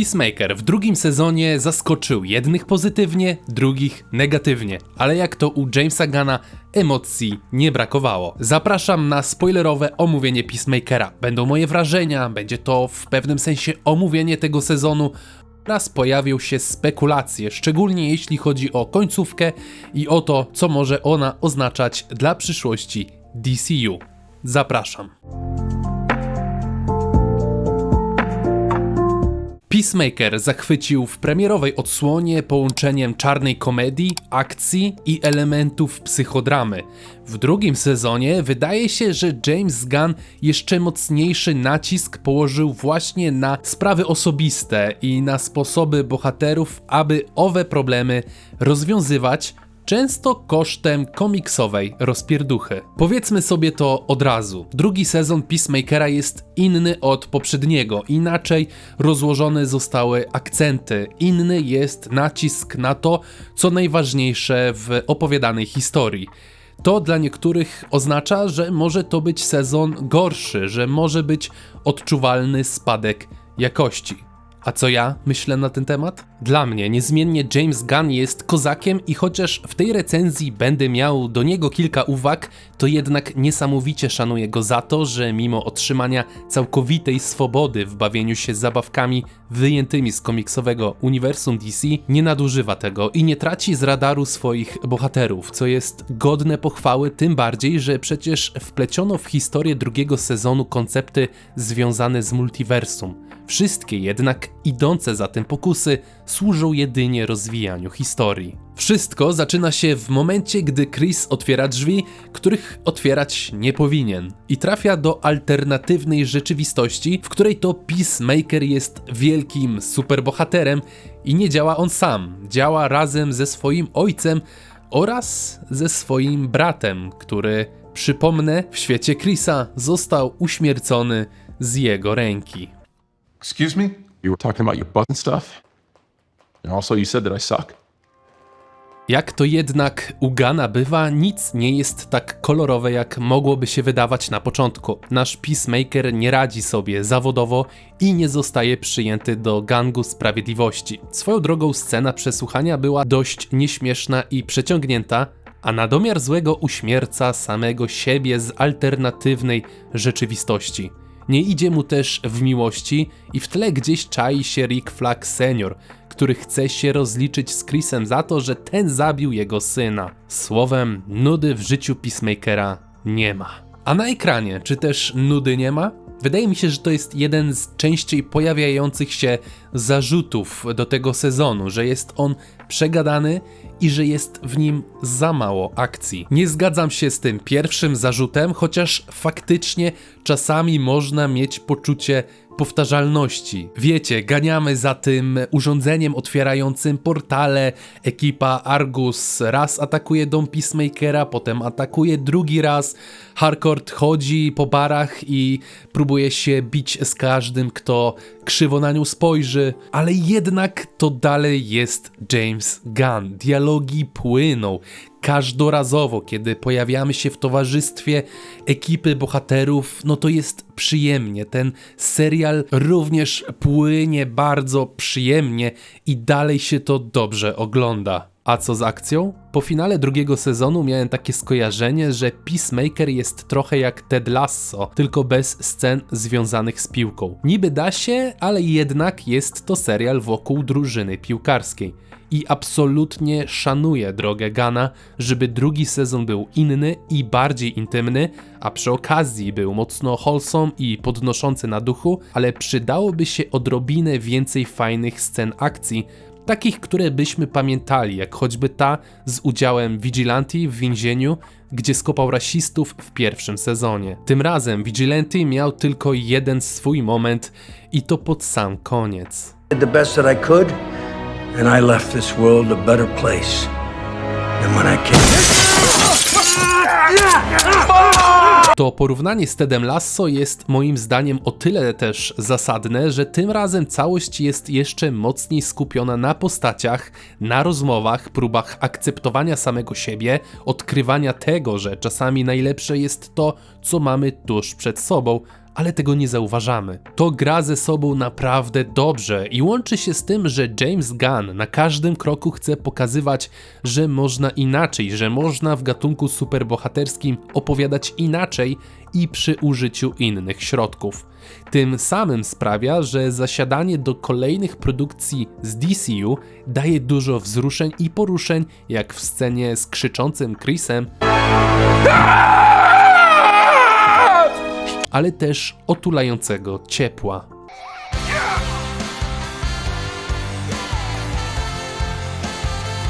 Peacemaker w drugim sezonie zaskoczył jednych pozytywnie, drugich negatywnie, ale jak to u Jamesa Gana emocji nie brakowało. Zapraszam na spoilerowe omówienie Peacemakera. Będą moje wrażenia, będzie to w pewnym sensie omówienie tego sezonu oraz pojawią się spekulacje, szczególnie jeśli chodzi o końcówkę i o to, co może ona oznaczać dla przyszłości DCU. Zapraszam. Peacemaker zachwycił w premierowej odsłonie połączeniem czarnej komedii, akcji i elementów psychodramy. W drugim sezonie wydaje się, że James Gunn jeszcze mocniejszy nacisk położył właśnie na sprawy osobiste i na sposoby bohaterów, aby owe problemy rozwiązywać często kosztem komiksowej rozpierduchy. Powiedzmy sobie to od razu. Drugi sezon Peacemakera jest inny od poprzedniego, inaczej rozłożone zostały akcenty, inny jest nacisk na to, co najważniejsze w opowiadanej historii. To dla niektórych oznacza, że może to być sezon gorszy, że może być odczuwalny spadek jakości. A co ja myślę na ten temat? Dla mnie niezmiennie James Gunn jest kozakiem i chociaż w tej recenzji będę miał do niego kilka uwag, to jednak niesamowicie szanuję go za to, że mimo otrzymania całkowitej swobody w bawieniu się zabawkami wyjętymi z komiksowego uniwersum DC, nie nadużywa tego i nie traci z radaru swoich bohaterów, co jest godne pochwały, tym bardziej, że przecież wpleciono w historię drugiego sezonu koncepty związane z multiversum. Wszystkie jednak idące za tym pokusy służą jedynie rozwijaniu historii. Wszystko zaczyna się w momencie, gdy Chris otwiera drzwi, których otwierać nie powinien, i trafia do alternatywnej rzeczywistości, w której to Peacemaker jest wielkim superbohaterem i nie działa on sam, działa razem ze swoim ojcem oraz ze swoim bratem, który, przypomnę, w świecie Chrisa został uśmiercony z jego ręki. Excuse me? You were talking about your butt and stuff. And also, you said that I suck. Jak to jednak u Gana bywa, nic nie jest tak kolorowe, jak mogłoby się wydawać na początku. Nasz Peacemaker nie radzi sobie zawodowo i nie zostaje przyjęty do gangu sprawiedliwości. Swoją drogą scena przesłuchania była dość nieśmieszna i przeciągnięta, a na domiar złego uśmierca samego siebie z alternatywnej rzeczywistości. Nie idzie mu też w miłości i w tle gdzieś czai się Rick Flag senior, który chce się rozliczyć z Chrisem za to, że ten zabił jego syna. Słowem, nudy w życiu Peacemakera nie ma. A na ekranie, czy też nudy nie ma? Wydaje mi się, że to jest jeden z częściej pojawiających się zarzutów do tego sezonu, że jest on przegadany i że jest w nim za mało akcji. Nie zgadzam się z tym pierwszym zarzutem, chociaż faktycznie czasami można mieć poczucie powtarzalności. Wiecie, ganiamy za tym urządzeniem otwierającym portale. Ekipa Argus raz atakuje dom Peacemakera, potem atakuje drugi raz. Harcourt chodzi po barach i próbuje się bić z każdym, kto krzywo na nią spojrzy, ale jednak to dalej jest James Gunn. Płyną, każdorazowo, kiedy pojawiamy się w towarzystwie ekipy bohaterów, no to jest przyjemnie. Ten serial również płynie bardzo przyjemnie i dalej się to dobrze ogląda. A co z akcją? Po finale drugiego sezonu miałem takie skojarzenie, że Peacemaker jest trochę jak Ted Lasso, tylko bez scen związanych z piłką. Niby da się, ale jednak jest to serial wokół drużyny piłkarskiej i absolutnie szanuję drogę Gana, żeby drugi sezon był inny i bardziej intymny, a przy okazji był mocno wholesome i podnoszący na duchu, ale przydałoby się odrobinę więcej fajnych scen akcji, takich, które byśmy pamiętali, jak choćby ta z udziałem Vigilanti w więzieniu, gdzie skopał rasistów w pierwszym sezonie. Tym razem Vigilanti miał tylko jeden swój moment i to pod sam koniec. the best that I could, and I left this world a better place than when I came. To porównanie z Tedem Lasso jest moim zdaniem o tyle też zasadne, że tym razem całość jest jeszcze mocniej skupiona na postaciach, na rozmowach, próbach akceptowania samego siebie, odkrywania tego, że czasami najlepsze jest to, co mamy tuż przed sobą, ale tego nie zauważamy. To gra ze sobą naprawdę dobrze i łączy się z tym, że James Gunn na każdym kroku chce pokazywać, że można inaczej, że można w gatunku superbohaterskim opowiadać inaczej i przy użyciu innych środków. Tym samym sprawia, że zasiadanie do kolejnych produkcji z DCU daje dużo wzruszeń i poruszeń, jak w scenie z krzyczącym Chrisem, ale też otulającego ciepła.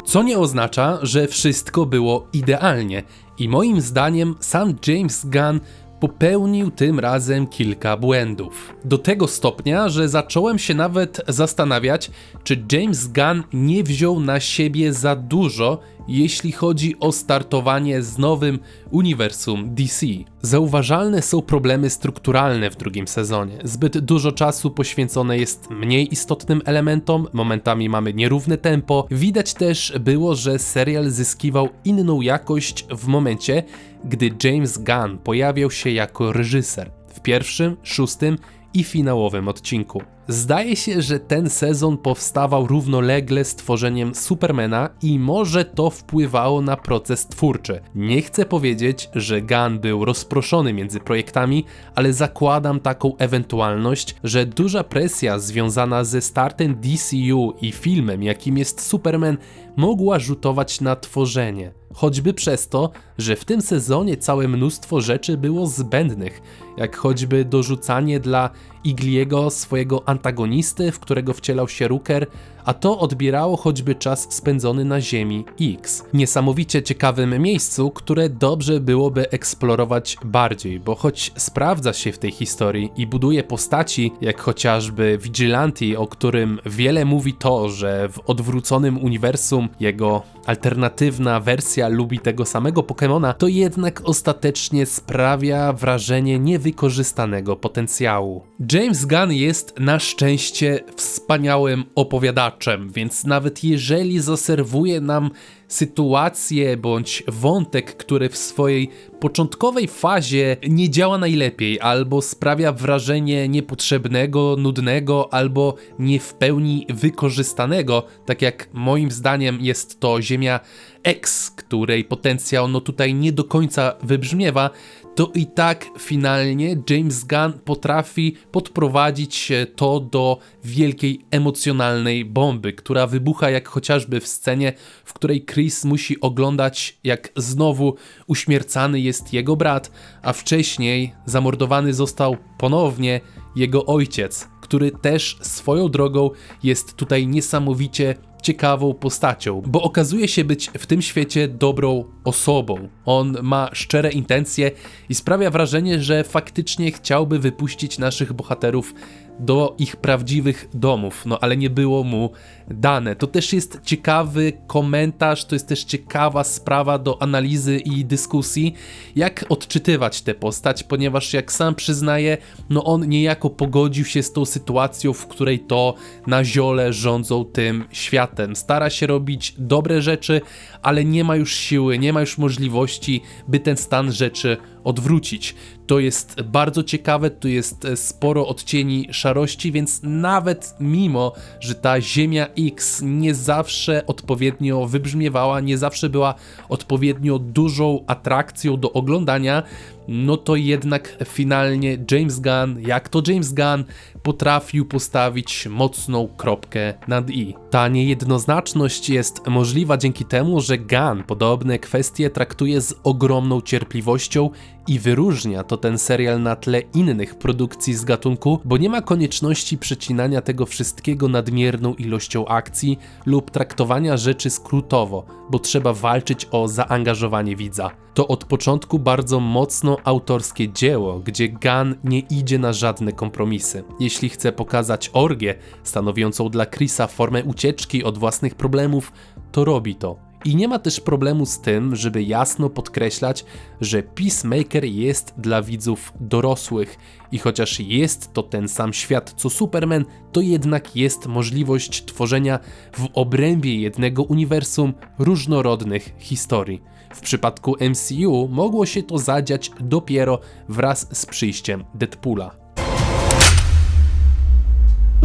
Co nie oznacza, że wszystko było idealnie. I moim zdaniem sam James Gunn popełnił tym razem kilka błędów. Do tego stopnia, że zacząłem się nawet zastanawiać, czy James Gunn nie wziął na siebie za dużo, jeśli chodzi o startowanie z nowym uniwersum DC. Zauważalne są problemy strukturalne w drugim sezonie. Zbyt dużo czasu poświęcone jest mniej istotnym elementom, momentami mamy nierówne tempo. Widać też było, że serial zyskiwał inną jakość w momencie, gdy James Gunn pojawiał się jako reżyser w pierwszym, szóstym i finałowym odcinku. Zdaje się, że ten sezon powstawał równolegle z tworzeniem Supermana i może to wpływało na proces twórczy. Nie chcę powiedzieć, że Gunn był rozproszony między projektami, ale zakładam taką ewentualność, że duża presja związana ze startem DCU i filmem, jakim jest Superman, mogła rzutować na tworzenie. Choćby przez to, że w tym sezonie całe mnóstwo rzeczy było zbędnych, jak choćby dorzucanie dla Igliego swojego antagonisty, w którego wcielał się Rooker, a to odbierało choćby czas spędzony na Ziemi X. Niesamowicie ciekawym miejscu, które dobrze byłoby eksplorować bardziej, bo choć sprawdza się w tej historii i buduje postaci, jak chociażby Vigilante, o którym wiele mówi to, że w odwróconym uniwersum jego alternatywna wersja lubi tego samego Pokemona, to jednak ostatecznie sprawia wrażenie niewykorzystanego potencjału. James Gunn jest na szczęście wspaniałym opowiadaczem, więc nawet jeżeli zaserwuje nam sytuację bądź wątek, który w swojej początkowej fazie nie działa najlepiej, albo sprawia wrażenie niepotrzebnego, nudnego, albo nie w pełni wykorzystanego, tak jak moim zdaniem jest to Ziemia X, której potencjał no tutaj nie do końca wybrzmiewa, to i tak finalnie James Gunn potrafi podprowadzić to do wielkiej emocjonalnej bomby, która wybucha jak chociażby w scenie, w której Chris musi oglądać jak znowu uśmiercany jest jego brat, a wcześniej zamordowany został ponownie jego ojciec, który też swoją drogą jest tutaj niesamowicie ciekawą postacią, bo okazuje się być w tym świecie dobrą osobą. On ma szczere intencje i sprawia wrażenie, że faktycznie chciałby wypuścić naszych bohaterów do ich prawdziwych domów, no ale nie było mu dane. To też jest ciekawy komentarz, to jest też ciekawa sprawa do analizy i dyskusji, jak odczytywać tę postać, ponieważ jak sam przyznaje, no on niejako pogodził się z tą sytuacją, w której to na ziole rządzą tym światem. Stara się robić dobre rzeczy, ale nie ma już siły, nie ma już możliwości, by ten stan rzeczy odwrócić. To jest bardzo ciekawe, tu jest sporo odcieni szarości, więc nawet mimo, że ta Ziemia X nie zawsze odpowiednio wybrzmiewała, nie zawsze była odpowiednio dużą atrakcją do oglądania, no to jednak finalnie James Gunn, jak to James Gunn, potrafił postawić mocną kropkę nad i. Ta niejednoznaczność jest możliwa dzięki temu, że Gunn podobne kwestie traktuje z ogromną cierpliwością i wyróżnia to ten serial na tle innych produkcji z gatunku, bo nie ma konieczności przecinania tego wszystkiego nadmierną ilością akcji lub traktowania rzeczy skrótowo, bo trzeba walczyć o zaangażowanie widza. To od początku bardzo mocno autorskie dzieło, gdzie Gunn nie idzie na żadne kompromisy. Jeśli chce pokazać orgię, stanowiącą dla Chrisa formę ucieczki od własnych problemów, to robi to. I nie ma też problemu z tym, żeby jasno podkreślać, że Peacemaker jest dla widzów dorosłych i chociaż jest to ten sam świat co Superman, to jednak jest możliwość tworzenia w obrębie jednego uniwersum różnorodnych historii. W przypadku MCU mogło się to zadziać dopiero wraz z przyjściem Deadpoola.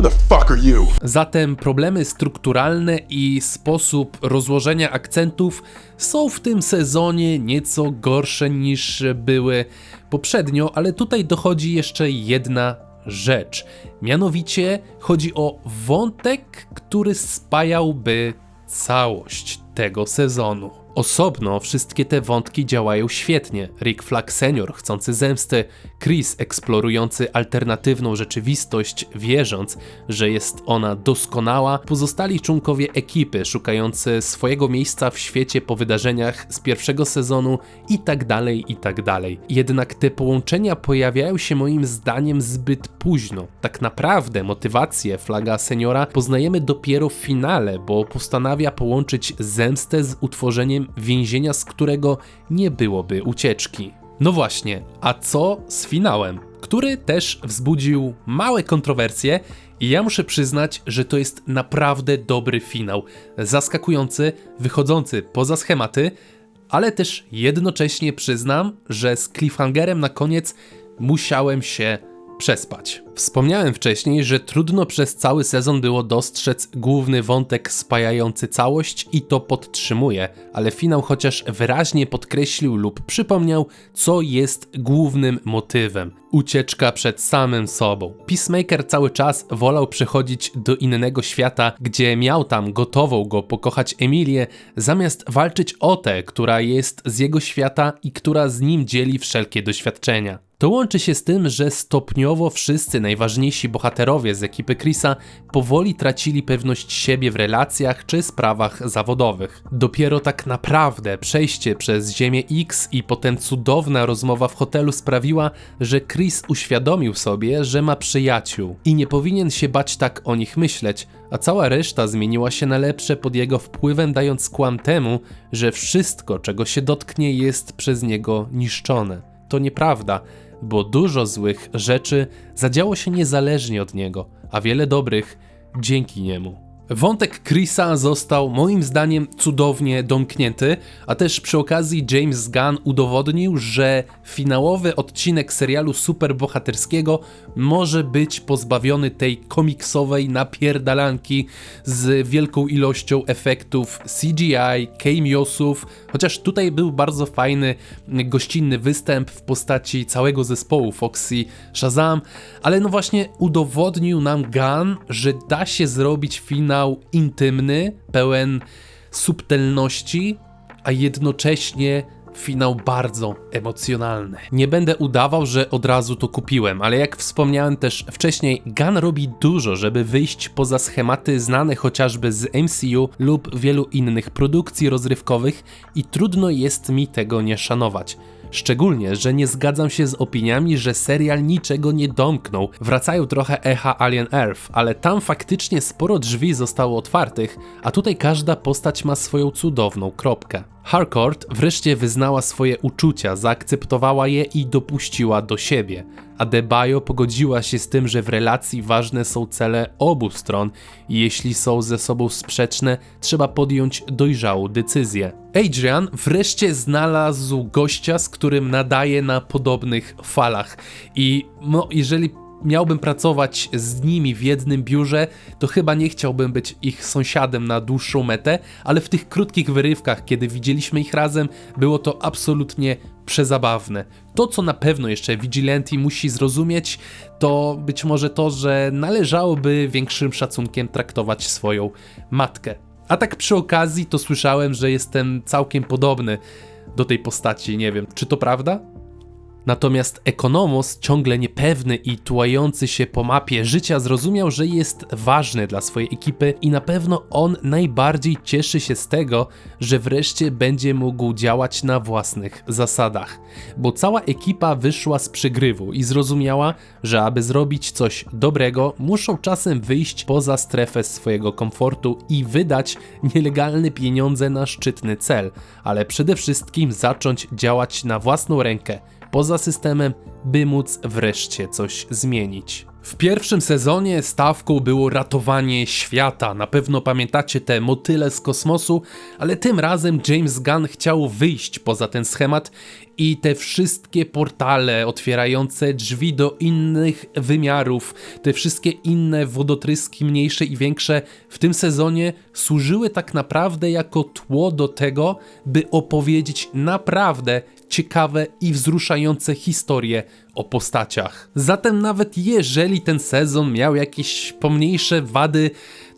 The fuck are you? Zatem problemy strukturalne i sposób rozłożenia akcentów są w tym sezonie nieco gorsze niż były poprzednio, ale tutaj dochodzi jeszcze jedna rzecz. Mianowicie chodzi o wątek, który spajałby całość tego sezonu. Osobno wszystkie te wątki działają świetnie. Rick Flag senior chcący zemsty, Chris eksplorujący alternatywną rzeczywistość, wierząc, że jest ona doskonała, pozostali członkowie ekipy szukający swojego miejsca w świecie po wydarzeniach z pierwszego sezonu i tak dalej, i tak. Jednak te połączenia pojawiają się moim zdaniem zbyt późno. Tak naprawdę motywację Flaga seniora poznajemy dopiero w finale, bo postanawia połączyć zemstę z utworzeniem więzienia, z którego nie byłoby ucieczki. No właśnie, a co z finałem? Który też wzbudził małe kontrowersje i ja muszę przyznać, że to jest naprawdę dobry finał. Zaskakujący, wychodzący poza schematy, ale też jednocześnie przyznam, że z cliffhangerem na koniec musiałem się przespać. Wspomniałem wcześniej, że trudno przez cały sezon było dostrzec główny wątek spajający całość i to podtrzymuję, ale finał chociaż wyraźnie podkreślił lub przypomniał, co jest głównym motywem. Ucieczka przed samym sobą. Peacemaker cały czas wolał przechodzić do innego świata, gdzie miał tam gotową go pokochać Emilię, zamiast walczyć o tę, która jest z jego świata i która z nim dzieli wszelkie doświadczenia. To łączy się z tym, że stopniowo wszyscy najważniejsi bohaterowie z ekipy Chrisa powoli tracili pewność siebie w relacjach czy sprawach zawodowych. Dopiero tak naprawdę przejście przez Ziemię X i potem cudowna rozmowa w hotelu sprawiła, że Chris uświadomił sobie, że ma przyjaciół i nie powinien się bać tak o nich myśleć, a cała reszta zmieniła się na lepsze pod jego wpływem, dając skłam temu, że wszystko, czego się dotknie, jest przez niego niszczone. To nieprawda bo dużo złych rzeczy zadziało się niezależnie od niego, a wiele dobrych dzięki niemu. Wątek Chrisa został moim zdaniem cudownie domknięty, a też przy okazji James Gunn udowodnił, że finałowy odcinek serialu superbohaterskiego może być pozbawiony tej komiksowej napierdalanki z wielką ilością efektów CGI, cameosów, chociaż tutaj był bardzo fajny gościnny występ w postaci całego zespołu Foxy Shazam, ale no właśnie udowodnił nam Gunn, że da się zrobić finał intymny, pełen subtelności, a jednocześnie finał bardzo emocjonalny. Nie będę udawał, że od razu to kupiłem, ale jak wspomniałem też wcześniej, Gun robi dużo, żeby wyjść poza schematy znane chociażby z MCU lub wielu innych produkcji rozrywkowych i trudno jest mi tego nie szanować. Szczególnie, że nie zgadzam się z opiniami, że serial niczego nie domknął. Wracają trochę echa Alien Earth, ale tam faktycznie sporo drzwi zostało otwartych, a tutaj każda postać ma swoją cudowną kropkę. Harcourt wreszcie wyznała swoje uczucia, zaakceptowała je i dopuściła do siebie. Adebayo pogodziła się z tym, że w relacji ważne są cele obu stron i jeśli są ze sobą sprzeczne, trzeba podjąć dojrzałą decyzję. Adrian wreszcie znalazł gościa, z którym nadaje na podobnych falach i no, jeżeli miałbym pracować z nimi w jednym biurze, to chyba nie chciałbym być ich sąsiadem na dłuższą metę, ale w tych krótkich wyrywkach, kiedy widzieliśmy ich razem, było to absolutnie przezabawne. To, co na pewno jeszcze Vigilante musi zrozumieć, to być może to, że należałoby większym szacunkiem traktować swoją matkę. A tak przy okazji to słyszałem, że jestem całkiem podobny do tej postaci, nie wiem, czy to prawda? Natomiast Ekonomos, ciągle niepewny i tułający się po mapie życia, zrozumiał, że jest ważny dla swojej ekipy i na pewno on najbardziej cieszy się z tego, że wreszcie będzie mógł działać na własnych zasadach. Bo cała ekipa wyszła z przygrywu i zrozumiała, że aby zrobić coś dobrego, muszą czasem wyjść poza strefę swojego komfortu i wydać nielegalne pieniądze na szczytny cel, ale przede wszystkim zacząć działać na własną rękę poza systemem, by móc wreszcie coś zmienić. W pierwszym sezonie stawką było ratowanie świata. Na pewno pamiętacie te motyle z kosmosu, ale tym razem James Gunn chciał wyjść poza ten schemat i te wszystkie portale otwierające drzwi do innych wymiarów, te wszystkie inne wodotryski mniejsze i większe w tym sezonie służyły tak naprawdę jako tło do tego, by opowiedzieć naprawdę ciekawe i wzruszające historie o postaciach. Zatem nawet jeżeli ten sezon miał jakieś pomniejsze wady,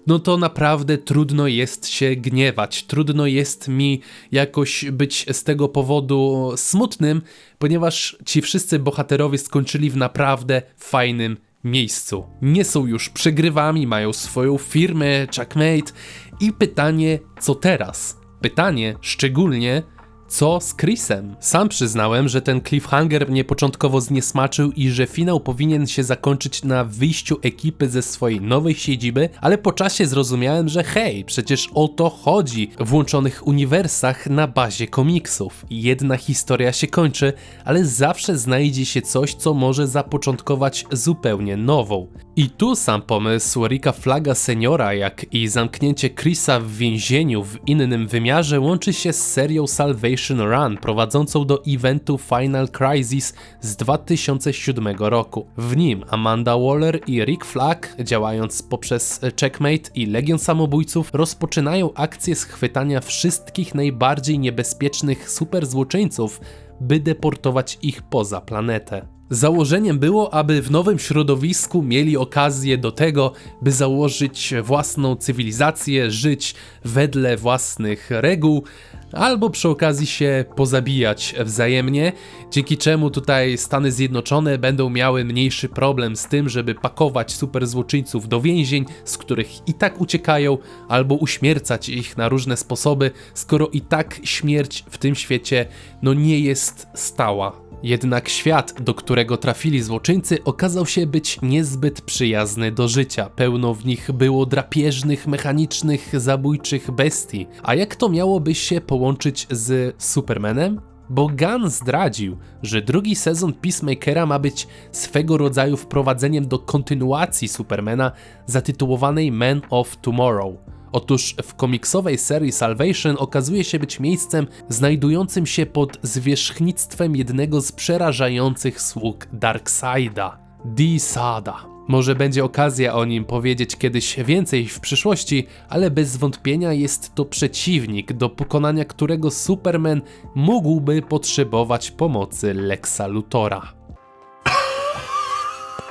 no to naprawdę trudno jest się gniewać. Trudno jest mi jakoś być z tego powodu smutnym, ponieważ ci wszyscy bohaterowie skończyli w naprawdę fajnym miejscu. Nie są już przegrywami, mają swoją firmę, Checkmate i pytanie, co teraz? Pytanie szczególnie, co z Chrisem? Sam przyznałem, że ten cliffhanger mnie początkowo zniesmaczył i że finał powinien się zakończyć na wyjściu ekipy ze swojej nowej siedziby, ale po czasie zrozumiałem, że hej, przecież o to chodzi w łączonych uniwersach na bazie komiksów. Jedna historia się kończy, ale zawsze znajdzie się coś, co może zapoczątkować zupełnie nową. I tu sam pomysł Rika Flaga seniora, jak i zamknięcie Chrisa w więzieniu w innym wymiarze łączy się z serią Salvation Run prowadzącą do eventu Final Crisis z 2007 roku. W nim Amanda Waller i Rick Flag, działając poprzez Checkmate i Legion Samobójców, rozpoczynają akcję schwytania wszystkich najbardziej niebezpiecznych superzłoczyńców, by deportować ich poza planetę. Założeniem było, aby w nowym środowisku mieli okazję do tego, by założyć własną cywilizację, żyć wedle własnych reguł, albo przy okazji się pozabijać wzajemnie, dzięki czemu tutaj Stany Zjednoczone będą miały mniejszy problem z tym, żeby pakować superzłoczyńców do więzień, z których i tak uciekają, albo uśmiercać ich na różne sposoby, skoro i tak śmierć w tym świecie no nie jest stała. Jednak świat, do którego trafili złoczyńcy, okazał się być niezbyt przyjazny do życia. Pełno w nich było drapieżnych, mechanicznych, zabójczych bestii. A jak to miałoby się połączyć z Supermanem? Bo Gunn zdradził, że drugi sezon Peacemakera ma być swego rodzaju wprowadzeniem do kontynuacji Supermana zatytułowanej Man of Tomorrow. Otóż w komiksowej serii Salvation okazuje się być miejscem znajdującym się pod zwierzchnictwem jednego z przerażających sług Darkseida, D-Sada. Może będzie okazja o nim powiedzieć kiedyś więcej w przyszłości, ale bez wątpienia jest to przeciwnik, do pokonania którego Superman mógłby potrzebować pomocy Lexa Luthora.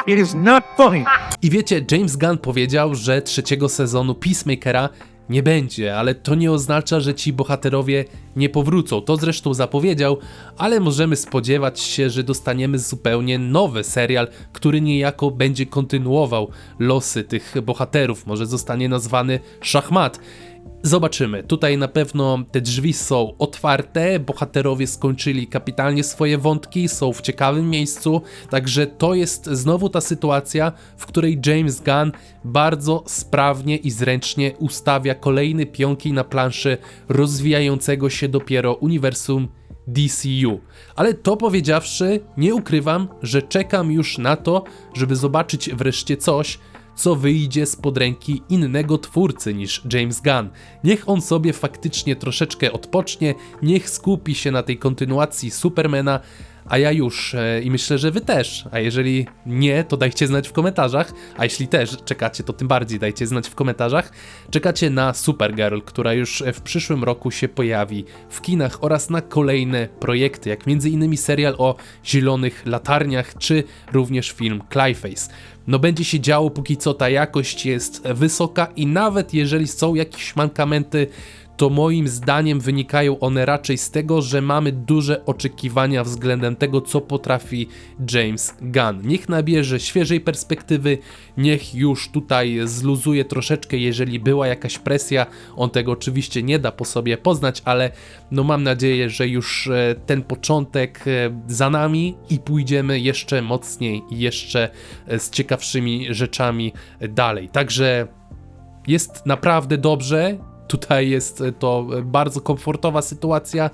It is not funny. I wiecie, James Gunn powiedział, że trzeciego sezonu Peacemakera nie będzie, ale to nie oznacza, że ci bohaterowie nie powrócą. To zresztą zapowiedział, ale możemy spodziewać się, że dostaniemy zupełnie nowy serial, który niejako będzie kontynuował losy tych bohaterów. Może zostanie nazwany Szachmat. Zobaczymy. Tutaj na pewno te drzwi są otwarte, bohaterowie skończyli kapitalnie swoje wątki, są w ciekawym miejscu, także to jest znowu ta sytuacja, w której James Gunn bardzo sprawnie i zręcznie ustawia kolejne pionki na planszy rozwijającego się dopiero uniwersum DCU. Ale to powiedziawszy, nie ukrywam, że czekam już na to, żeby zobaczyć wreszcie coś, co wyjdzie spod ręki innego twórcy niż James Gunn. Niech on sobie faktycznie troszeczkę odpocznie, niech skupi się na tej kontynuacji Supermana, a ja już e, i myślę, że wy też. A jeżeli nie, to dajcie znać w komentarzach. A jeśli też czekacie, to tym bardziej dajcie znać w komentarzach. Czekacie na Supergirl, która już w przyszłym roku się pojawi w kinach oraz na kolejne projekty, jak m.in. serial o zielonych latarniach, czy również film Clayface. No będzie się działo, póki co ta jakość jest wysoka i nawet jeżeli są jakieś mankamenty, to moim zdaniem wynikają one raczej z tego, że mamy duże oczekiwania względem tego, co potrafi James Gunn. Niech nabierze świeżej perspektywy, niech już tutaj zluzuje troszeczkę, jeżeli była jakaś presja. On tego oczywiście nie da po sobie poznać, ale no mam nadzieję, że już e, ten początek e, za nami i pójdziemy jeszcze mocniej jeszcze e, z ciekawszymi rzeczami dalej. Także jest naprawdę dobrze. Tutaj jest to bardzo komfortowa sytuacja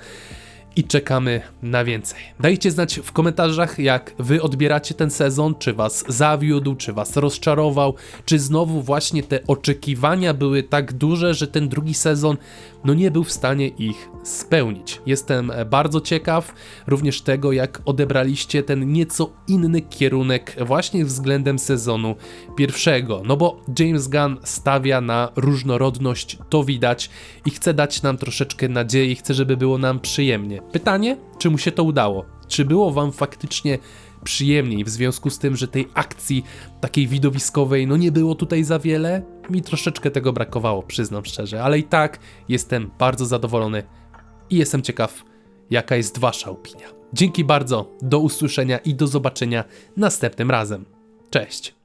i czekamy na więcej. Dajcie znać w komentarzach, jak wy odbieracie ten sezon, czy was zawiódł, czy was rozczarował, czy znowu właśnie te oczekiwania były tak duże, że ten drugi sezon no nie był w stanie ich spełnić. Jestem bardzo ciekaw również tego, jak odebraliście ten nieco inny kierunek właśnie względem sezonu pierwszego. No bo James Gunn stawia na różnorodność, to widać i chce dać nam troszeczkę nadziei, chce, żeby było nam przyjemnie. Pytanie, czy mu się to udało? Czy było wam faktycznie przyjemniej w związku z tym, że tej akcji takiej widowiskowej no nie było tutaj za wiele? Mi troszeczkę tego brakowało, przyznam szczerze, ale i tak jestem bardzo zadowolony i jestem ciekaw, jaka jest wasza opinia. Dzięki bardzo, do usłyszenia i do zobaczenia następnym razem. Cześć!